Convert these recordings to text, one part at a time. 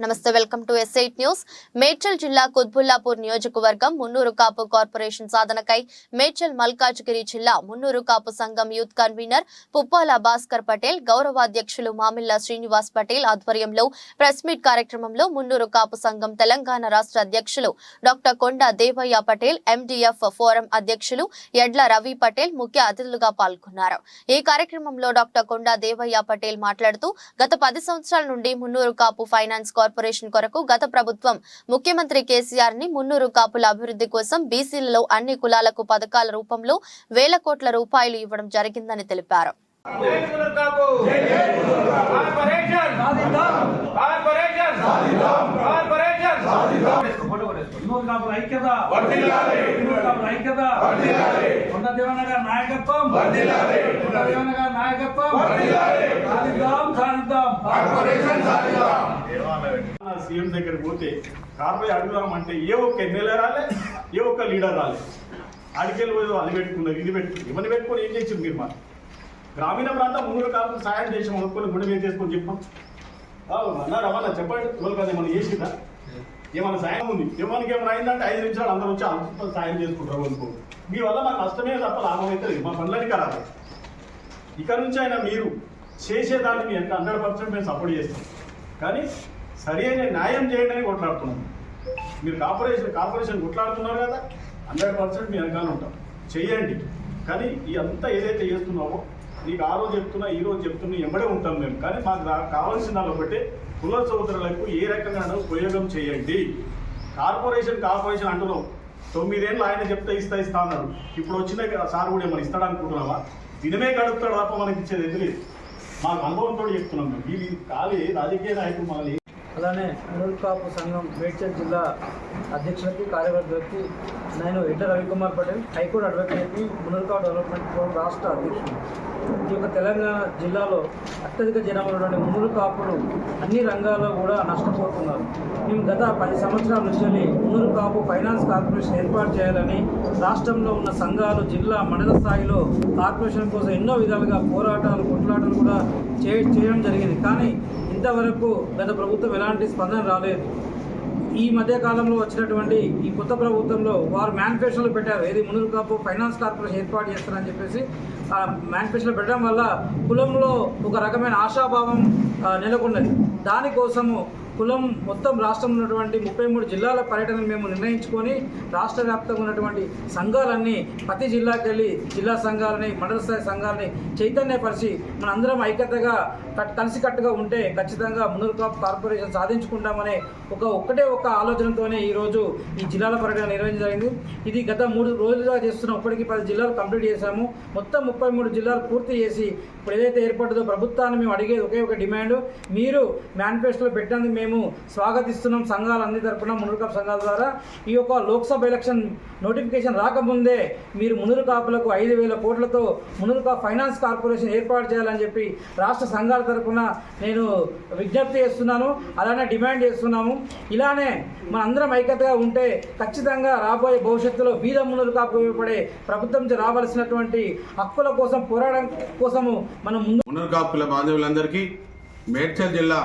నమస్తే welcome to S eight news. Medchal జిల్లా కుత్బుల్లాపూర్ నియోజకవర్గం మున్నూరు కాపు కార్పొరేషన్ సాధనకై మేడ్చల్ మల్కాజ్గిరి జిల్లా మున్నూరు కాపు సంఘం యూత్ కన్వీనర్ పుప్పాల భాస్కర్ పటేల్ గౌరవాధ్యక్షులు మామిల్లా శ్రీనివాస్ పటేల్ ఆధ్వర్యంలో ప్రెస్ మీట్ కార్యక్రమంలో మున్నూరు కాపు సంఘం తెలంగాణ రాష్ట్ర అధ్యక్షులు డాక్టర్ కొండ దేవయ్య పటేల్ ఎండిఎఫ్ ఫోరం అధ్యక్షులు ఎడ్ల రవి పటేల్ ముఖ్య అతిథులుగా పాల్గొన్నారు. ఈ కార్యక్రమంలో డాక్టర్ కొండ దేవయ్య పటేల్ మాట్లాడుతూ గత పది సంవత్సరాల నుండి మున్నూరు కాపు ఫైనాన్స్ కార్పొరేషన్ కొరకు గత ప్రభుత్వం ముఖ్యమంత్రి కేసీఆర్ని మున్నూరు కాపుల అభివృద్ధి కోసం బీసీలలో అన్ని కులాలకు పథకాల రూపంలో వేల కోట్ల రూపాయలు ఇవ్వడం జరిగిందని తెలిపారు జై గురు Kapu corporation corporation corporation photo కొట్టేసుకో. Vinod కాపుల ఐక్యత. ఐక్యత కొండ దేవన్న గారి నాయకత్వం. కొండ దేవన్న గారి నాయకత్వం. సాధిద్దాం సాధిద్దాం. నా సీఎం దగ్గర పోతే కార్పొరేట్ అడుగుదామంటే ఏ ఒక్క ఎమ్మెల్యే రాలే ఏ ఒక్క లీడర్ రాలే. ఆడికెళ్ళి పోయి అది పెట్టుకున్నారు ఇది పెట్టుకున్నారు. ఇవన్నీ పెట్టుకొని ఏం చేసింది మీరు మరి? గ్రామీణ ప్రాంతం ముగ్గురు కాకుండా సాయం చేసి అనుకుని గుడి మీద చేసుకొని చెప్పాం అన్నారు అవన్నా చెప్పండి. ఇవాళ కదా మనం చేసిందా ఏమైనా సాయం ఉంది? ఏమైనా ఏమైనా అయిందంటే ఐదు నిమిషాలు అందరూ వచ్చి అంత సాయం చేసుకుంటారు అనుకో. మీ వల్ల మాకు నష్టమే తప్ప లాభం అయితే మా పనులని ఖరాబ్. ఇక నుంచి అయినా మీరు చేసేదానికి ఎంత హండ్రెడ్ పర్సెంట్ మేము సపోర్ట్ చేస్తాం. కానీ సరి అయిన న్యాయం చేయండి అని కొట్లాడుతున్నాం. మీరు కార్పొరేషన్ కార్పొరేషన్ కొట్లాడుతున్నారు కదా హండ్రెడ్ పర్సెంట్ మీ వెనకాల ఉంటాం. చెయ్యండి. కానీ ఈ అంతా ఏదైతే చేస్తున్నామో నీకు ఆ రోజు చెప్తున్నా ఈ రోజు చెప్తున్నా ఎంబడే ఉంటాం మేము. కానీ మాకు కావాల్సిన ఒకటే కుల సోదరులకు ఏ రకంగా ఉపయోగం చేయండి. కార్పొరేషన్ కార్పొరేషన్ అంటున్నాం తొమ్మిదేళ్ళు ఆయన చెప్తే ఇస్తా ఇస్తా అన్నారు ఇప్పుడు వచ్చిన సార్ కూడా ఏమైనా ఇస్తాడు అనుకుంటున్నావా? దినమే గడుపుతాడు తప్ప మనకి ఇచ్చేది ఎదురు మాకు అనుభవంతో చెప్తున్నాం మేము. ఇది కాదు రాజకీయ నాయకులు మనల్ని అలానే మునూరు సంఘం మేడ్చల్ జిల్లా అధ్యక్షులకి కార్యవర్గకి నేను ఎడ్ల రవికుమార్ పటేల్ హైకోర్టు అడ్వకేట్ని మునుల్కాపు డెవలప్మెంట్ ఫోరం రాష్ట్ర అధ్యక్షుడు. ఈ యొక్క తెలంగాణ జిల్లాలో అత్యధిక జనాభా ఉన్నటువంటి మునూరు కాపులు అన్ని రంగాల్లో కూడా నష్టపోతున్నారు. మేము గత పది సంవత్సరాల నుంచి వెళ్ళి కాపు ఫైనాన్స్ కార్పొరేషన్ ఏర్పాటు చేయాలని రాష్ట్రంలో ఉన్న సంఘాలు జిల్లా మండల స్థాయిలో కార్పొరేషన్ కోసం ఎన్నో విధాలుగా పోరాటాలు కొట్లాటలు కూడా చే చేయడం జరిగింది. కానీ ఇంతవరకు గత ప్రభుత్వం ఎలాంటి స్పందన రాలేదు. ఈ మధ్య కాలంలో వచ్చినటువంటి ఈ కొత్త ప్రభుత్వంలో వారు మేనిఫెస్టోలో పెట్టారు. ఏది మునులు కాపు ఫైనాన్స్ కార్పొరేషన్ ఏర్పాటు చేస్తారని చెప్పేసి ఆ మేనిఫెస్టోలో పెట్టడం వల్ల కులంలో ఒక రకమైన ఆశాభావం నెలకొన్నది. దానికోసము కులం మొత్తం రాష్ట్రంలో ఉన్నటువంటి ముప్పై మూడు జిల్లాల పర్యటన మేము నిర్ణయించుకొని రాష్ట్ర వ్యాప్తంగా ఉన్నటువంటి సంఘాలన్నీ ప్రతి జిల్లాకి వెళ్ళి జిల్లా సంఘాలని మండల స్థాయి సంఘాలని చైతన్యపరిచి మనందరం ఐక్యతగా కట్- కలిసికట్టుగా ఉంటే ఖచ్చితంగా మునూరు కార్పొరేషన్ సాధించుకుంటామనే ఒక ఒక్కటే ఒక ఆలోచనతోనే ఈరోజు ఈ జిల్లాల పర్యటన నిర్వహించడం జరిగింది. ఇది గత మూడు రోజులుగా చేస్తున్న ఇప్పటికి పది జిల్లాలు కంప్లీట్ చేశాము. మొత్తం ముప్పై మూడు జిల్లాలు పూర్తి చేసి ఇప్పుడు ఏదైతే ఏర్పడుతుందో ప్రభుత్వాన్ని మేము అడిగేది ఒకే ఒక డిమాండ్. మీరు మేనిఫెస్టోలో పెట్టినందుకు మేము మేము స్వాగతిస్తున్నాం సంఘాలు అన్ని తరపున మునురు కాపు సంఘాల ద్వారా. ఈ యొక్క లోక్సభ ఎలక్షన్ నోటిఫికేషన్ రాకముందే మీరు మునురుకాపులకు ఐదు వేల కోట్లతో మునురు కాపు ఫైనాన్స్ కార్పొరేషన్ ఏర్పాటు చేయాలని చెప్పి రాష్ట్ర సంఘాల తరపున నేను విజ్ఞప్తి చేస్తున్నాను అలానే డిమాండ్ చేస్తున్నాము. ఇలానే మన అందరం ఐక్యతగా ఉంటే ఖచ్చితంగా రాబోయే భవిష్యత్తులో బీద మునురు కాపు ఉపయోగపడే ప్రభుత్వం రావాల్సినటువంటి హక్కుల కోసం పోరాటం కోసము మనం ముందు మున్నూరు కాపుల బాంధవులందరికీ మేడ్చల్ జిల్లా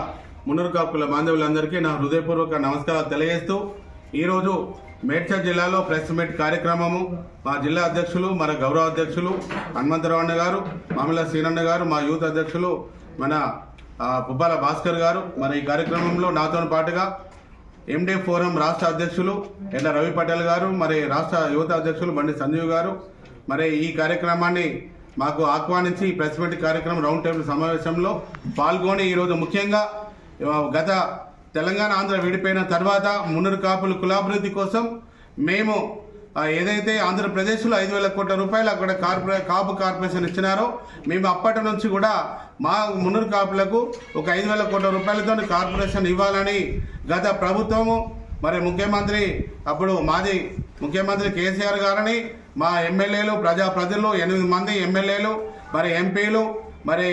మున్నూరు కాపుల బాంధవులందరికీ నా హృదయపూర్వక నమస్కారాలు తెలియజేస్తూ ఈరోజు మేడ్చల్ జిల్లాలో ప్రెస్ మీట్ కార్యక్రమము. మా జిల్లా అధ్యక్షులు మన గౌరవ అధ్యక్షులు హనుమంతరావు అన్న గారు మామిళ్ళ శ్రీనన్న గారు మా యూత్ అధ్యక్షులు మన పుబ్బాల భాస్కర్ గారు. మరి ఈ కార్యక్రమంలో నాతో పాటుగా ఎండే ఫోరం రాష్ట్ర అధ్యక్షులు ఎల్ల రవి పటేల్ గారు మరి రాష్ట్ర యువత అధ్యక్షులు బండి సంజీవ్ గారు. మరి ఈ కార్యక్రమాన్ని మాకు ఆహ్వానించి ప్రెస్ మీట్ కార్యక్రమం రౌండ్ టేబుల్ సమావేశంలో పాల్గొని ఈరోజు ముఖ్యంగా గత తెలంగాణ ఆంధ్ర విడిపోయిన తర్వాత మున్నూరు కాపుల కులాభివృద్ధి కోసం మేము ఏదైతే ఆంధ్రప్రదేశ్లో ఐదు వేల కోట్ల రూపాయలు అక్కడ కార్పొరే కాపు కార్పొరేషన్ ఇచ్చినారో మేము అప్పటి నుంచి కూడా మా మున్నూరు కాపులకు ఒక ఐదు వేల కోట్ల రూపాయలతో కార్పొరేషన్ ఇవ్వాలని గత ప్రభుత్వము మరి ముఖ్యమంత్రి అప్పుడు మాది ముఖ్యమంత్రి కేసీఆర్ గారని మా ఎమ్మెల్యేలు ప్రజా ప్రజలు ఎనిమిది మంది ఎమ్మెల్యేలు మరి ఎంపీలు మరి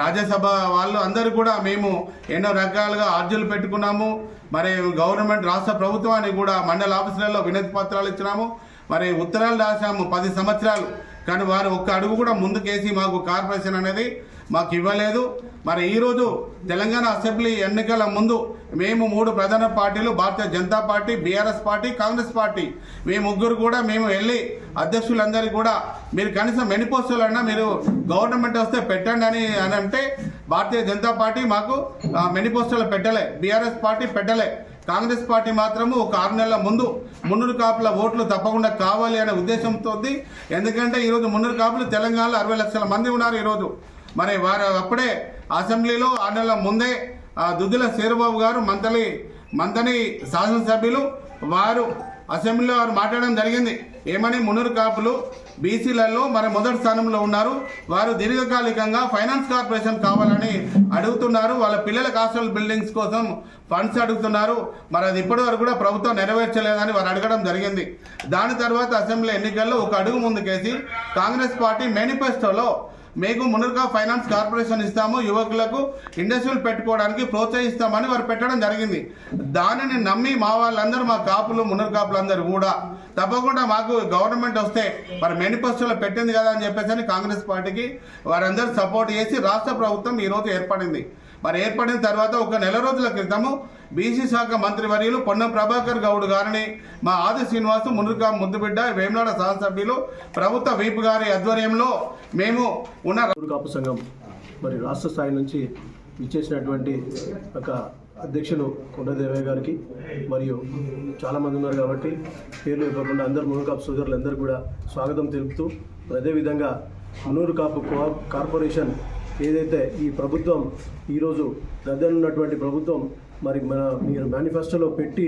రాజ్యసభ వాళ్ళు అందరూ కూడా మేము ఎన్నో రకాలుగా అర్జీలు పెట్టుకున్నాము. మరి గవర్నమెంట్ రాష్ట్ర ప్రభుత్వానికి కూడా మండల ఆఫీసులలో వినతి పత్రాలు ఇచ్చినాము. మరి ఉత్తరాలు రాసాము పది సంవత్సరాలు. కానీ వారు ఒక్క అడుగు కూడా ముందుకేసి మాకు కార్పొరేషన్ అనేది మాకు ఇవ్వలేదు. మరి ఈరోజు తెలంగాణ అసెంబ్లీ ఎన్నికల ముందు మేము మూడు ప్రధాన పార్టీలు Bharatiya Janata party BRS party Congress party. మేము ముగ్గురు కూడా మేము వెళ్ళి అధ్యక్షులందరికీ కూడా మీరు కనీసం మెనిపోస్టులన్నా మీరు గవర్నమెంట్ వస్తే పెట్టండి అని అని అంటే భారతీయ జనతా పార్టీ మాకు మెనిపోస్టులు పెట్టలే. బీఆర్ఎస్ పార్టీ పెట్టలే. కాంగ్రెస్ పార్టీ మాత్రము ఒక ఆరు నెలల ముందు మున్నూరు కాపుల ఓట్లు తప్పకుండా కావాలి అనే ఉద్దేశంతో ఎందుకంటే ఈరోజు మున్నూరు కాపులు తెలంగాణలో అరవై లక్షల మంది ఉన్నారు ఈరోజు మరి వారు అప్పుడే అసెంబ్లీలో ఆరు నెలల ముందే దుద్దుల శీరబాబు శేరుబాబు గారు మంతలి మంతని శాసనసభ్యులు వారు అసెంబ్లీలో వారు మాట్లాడడం జరిగింది. ఏమని? మునురు కాపులు బీసీలలో మరి మొదటి స్థానంలో ఉన్నారు. వారు దీర్ఘకాలికంగా ఫైనాన్స్ కార్పొరేషన్ కావాలని అడుగుతున్నారు. వాళ్ళ పిల్లల హాస్టల్ బిల్డింగ్స్ కోసం ఫండ్స్ అడుగుతున్నారు. మరి అది ఇప్పటి వరకు కూడా ప్రభుత్వం నెరవేర్చలేదని వారు అడగడం జరిగింది. దాని తర్వాత అసెంబ్లీ ఎన్నికల్లో ఒక అడుగు ముందుకేసి కాంగ్రెస్ పార్టీ మేనిఫెస్టోలో మీకు మునురుగా ఫైనాన్స్ కార్పొరేషన్ ఇస్తాము యువకులకు ఇండస్ట్రీలు పెట్టుకోవడానికి ప్రోత్సహిస్తామని వారు పెట్టడం జరిగింది. దానిని నమ్మి మా వాళ్ళందరూ మా కాపులు మునురు కాపులందరూ కూడా తప్పకుండా మాకు గవర్నమెంట్ వస్తే మరి మేనిఫెస్టోలో పెట్టింది కదా అని చెప్పేసి అని కాంగ్రెస్ పార్టీకి వారందరూ సపోర్ట్ చేసి రాష్ట్ర ప్రభుత్వం ఈరోజు ఏర్పడింది. మరి ఏర్పడిన తర్వాత ఒక నెల రోజుల క్రితము బీసీ శాఖ మంత్రి వర్యులు పొన్నం ప్రభాకర్ గౌడ్ గారిని మా ఆది శ్రీనివాసు మునుగా ముద్దుబిడ్డ వేమనాడ శాసనసభ్యులు ప్రభుత్వ వీపు గారి ఆధ్వర్యంలో మేము ఉన్న కాపు సంఘం మరి రాష్ట్ర స్థాయి నుంచి ఇచ్చేసినటువంటి ఒక అధ్యక్షులు కొండదేవయ్య గారికి మరియు చాలామంది ఉన్నారు కాబట్టి పేర్లు ఇవ్వకుండా అందరు మునూరు కాపు సోదరులందరూ కూడా స్వాగతం తెలుపుతూ అదేవిధంగా మునూరు కాపు కో- కార్పొరేషన్ ఏదైతే ఈ ప్రభుత్వం ఈరోజు ఉన్నటువంటి ప్రభుత్వం మరి మన మీరు మేనిఫెస్టోలో పెట్టి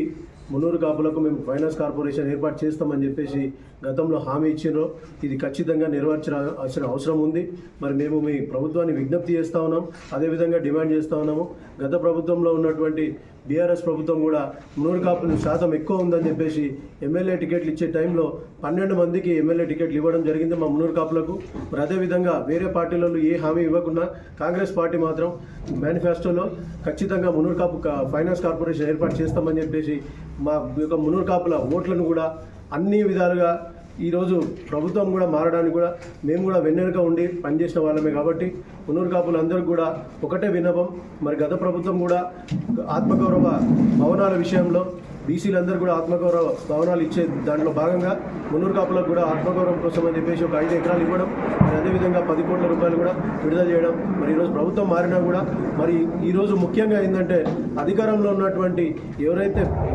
మున్నూరు కాపులకు మేము ఫైనాన్స్ కార్పొరేషన్ ఏర్పాటు చేస్తామని చెప్పేసి గతంలో హామీ ఇచ్చిండ్రో ఇది ఖచ్చితంగా నెరవేర్చాల్సిన అవసరం ఉంది. మరి మేము మీ ప్రభుత్వాన్ని విజ్ఞప్తి చేస్తూ ఉన్నాం. అదేవిధంగా డిమాండ్ చేస్తూ ఉన్నాము. గత ప్రభుత్వంలో ఉన్నటువంటి బీఆర్ఎస్ ప్రభుత్వం కూడా మునూరు కాపులు శాతం ఎక్కువ ఉందని చెప్పేసి ఎమ్మెల్యే టికెట్లు ఇచ్చే టైంలో పన్నెండు మందికి ఎమ్మెల్యే టికెట్లు ఇవ్వడం జరిగింది మా మున్నూరు కాపులకు. మరి అదేవిధంగా వేరే పార్టీలలో ఏ హామీ ఇవ్వకుండా కాంగ్రెస్ పార్టీ మాత్రం మేనిఫెస్టోలో ఖచ్చితంగా మునూరు కాపు ఫైనాన్స్ కార్పొరేషన్ ఏర్పాటు చేస్తామని చెప్పేసి మా యొక్క మునూరు కాపుల ఓట్లను కూడా అన్ని విధాలుగా ఈరోజు ప్రభుత్వం కూడా మారడానికి కూడా మేము కూడా వెన్నెనుక ఉండి పనిచేసిన వాళ్ళమే కాబట్టి ఉన్నూరు కాపులు అందరూ కూడా ఒకటే విన్నపం మరి గత ప్రభుత్వం కూడా ఆత్మగౌరవ భవనాల విషయంలో బీసీలందరూ కూడా ఆత్మగౌరవ భవనాలు ఇచ్చే దాంట్లో భాగంగా మున్నూరు కాపులకు కూడా ఆత్మగౌరవం కోసం అని చెప్పేసి ఒక ఐదు ఎకరాలు ఇవ్వడం మరి అదేవిధంగా పది కోట్ల రూపాయలు కూడా విడుదల చేయడం మరి ఈరోజు ప్రభుత్వం మారినా కూడా మరి ఈరోజు ముఖ్యంగా ఏంటంటే అధికారంలో ఉన్నటువంటి ఎవరైతే